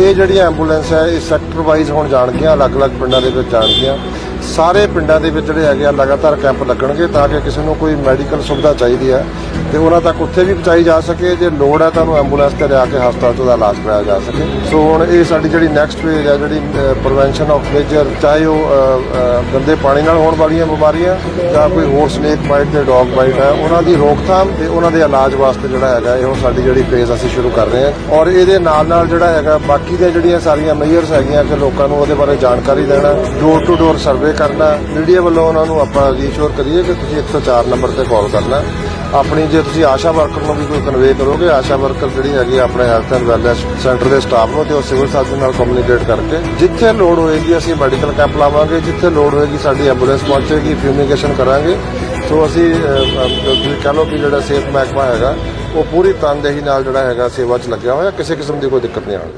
ਇਹ ਜਿਹੜੀ ਐਂਬੂਲੈਂਸ ਹੈ, ਇਹ ਸੈਕਟਰ ਵਾਈਜ਼ ਹੁਣ ਜਾਣਗੀਆਂ, ਅਲੱਗ-ਅਲੱਗ ਪਿੰਡਾਂ ਦੇ ਵਿੱਚ ਜਾਣਗੀਆਂ। ਸਾਰੇ ਪਿੰਡਾਂ ਦੇ ਵਿੱਚ ਜਿਹੜੇ ਹੈਗੇ ਆ, ਲਗਾਤਾਰ ਕੈਂਪ ਲੱਗਣਗੇ ਤਾਂ ਕਿ ਕਿਸੇ ਨੂੰ ਕੋਈ ਮੈਡੀਕਲ ਸੁਵਿਧਾ ਚਾਹੀਦੀ ਹੈ। ਤੇ ਉਹਨਾਂ ਤੱਕ ਉੱਥੇ ਵੀ ਪਹੁੰਚਾਈ ਜਾ ਸਕੇ, ਜੇ ਲੋੜ ਹੈ ਤਾਂ ਉਹਨੂੰ ਐਂਬੂਲੈਂਸ ਤੇ ਲਿਆ ਕੇ ਹਸਪਤਾਲ 'ਚ ਦਾ ਇਲਾਜ ਕਰਾਇਆ ਜਾ ਸਕੇ। ਸੋ ਹੁਣ ਇਹ ਸਾਡੀ ਜਿਹੜੀ ਨੈਕਸਟ ਫੇਜ਼ ਹੈ, ਜਿਹੜੀ ਪ੍ਰੀਵੈਂਸ਼ਨ ਆਫ ਮੇਜਰ ਚਾਹੇ ਉਹ ਗੰਦੇ ਪਾਣੀ ਨਾਲ ਹੋਣ ਵਾਲੀਆਂ ਬਿਮਾਰੀਆਂ ਜਾਂ ਕੋਈ ਹੋਰ ਸਨੇਕ ਬਾਈਟ ਤੇ ਡੌਗ ਬਾਈਟ ਹੈ, ਉਹਨਾਂ ਦੀ ਰੋਕਥਾਮ ਤੇ ਉਹਨਾਂ ਦੇ ਇਲਾਜ ਵਾਸਤੇ ਜਿਹੜਾ ਹੈਗਾ, ਇਹ ਹੁਣ ਸਾਡੀ ਜਿਹੜੀ ਫੇਜ਼ ਅਸੀਂ ਸ਼ੁਰੂ ਕਰ ਰਹੇ ਹਾਂ। ਔਰ ਇਹਦੇ ਨਾਲ ਨਾਲ ਜਿਹੜਾ ਹੈਗਾ, ਬਾਕੀ ਦੀਆਂ ਜਿਹੜੀਆਂ ਸਾਰੀਆਂ ਮੇਜਰਸ ਹੈਗੀਆਂ ਕਿ ਲੋਕਾਂ ਨੂੰ ਉਹਦੇ ਬਾਰੇ ਜਾਣਕਾਰੀ ਦੇਣਾ ਡੋਰ ਟੂ ਡੋਰ ਸਰਵੇ ਕਰਨਾ ਮੀਡੀਆ ਵੱਲੋਂ ਉਹਨਾਂ ਨੂੰ ਆਪਾਂ ਰੀਸ਼ੋਰ ਕਰੀਏ ਕਿ ਤੁਸੀਂ 104 ਨੰਬਰ ਤੇ ਕਾਲ ਕਰਨਾ। ਆਪਣੀ ਜੇ ਤੁਸੀਂ ਆਸ਼ਾ ਵਰਕਰ ਨੂੰ ਵੀ ਕੋਈ ਕਨਵੇ ਕਰੋਗੇ, ਆਸ਼ਾ ਵਰਕਰ ਜਿਹੜੀ ਹੈਗੀ ਆਪਣੇ ਹੈਲਥ ਐਂਡ ਵੈਲਨੈਸ ਸੈਂਟਰ ਦੇ ਸਟਾਫ ਨੂੰ ਤੇ ਉਹ ਸਿਵਲ ਸਰਜਨ ਨਾਲ ਕਮਿਊਨੀਕੇਟ ਕਰਕੇ, ਜਿੱਥੇ ਲੋੜ ਹੋਏਗੀ ਅਸੀਂ ਮੈਡੀਕਲ ਕੈਂਪ ਲਾਵਾਂਗੇ, ਜਿੱਥੇ ਲੋੜ ਹੋਏਗੀ ਸਾਡੀ ਐਂਬੂਲੈਂਸ ਪਹੁੰਚੇਗੀ ਫਿਊਮੀਗੇਸ਼ਨ ਕਰਾਂਗੇ। ਸੋ ਅਸੀਂ ਤੁਸੀਂ ਕਹ ਲਓ ਕਿ ਜਿਹੜਾ ਸਿਹਤ ਮਹਿਕਮਾ ਹੈਗਾ, ਉਹ ਪੂਰੀ ਤਨਦੇਹੀ ਨਾਲ ਜਿਹੜਾ ਹੈਗਾ ਸੇਵਾ 'ਚ ਲੱਗਿਆ ਹੋਇਆ, ਕਿਸੇ ਕਿਸਮ ਦੀ ਕੋਈ ਦਿੱਕਤ ਨਹੀਂ ਆਉਣੀ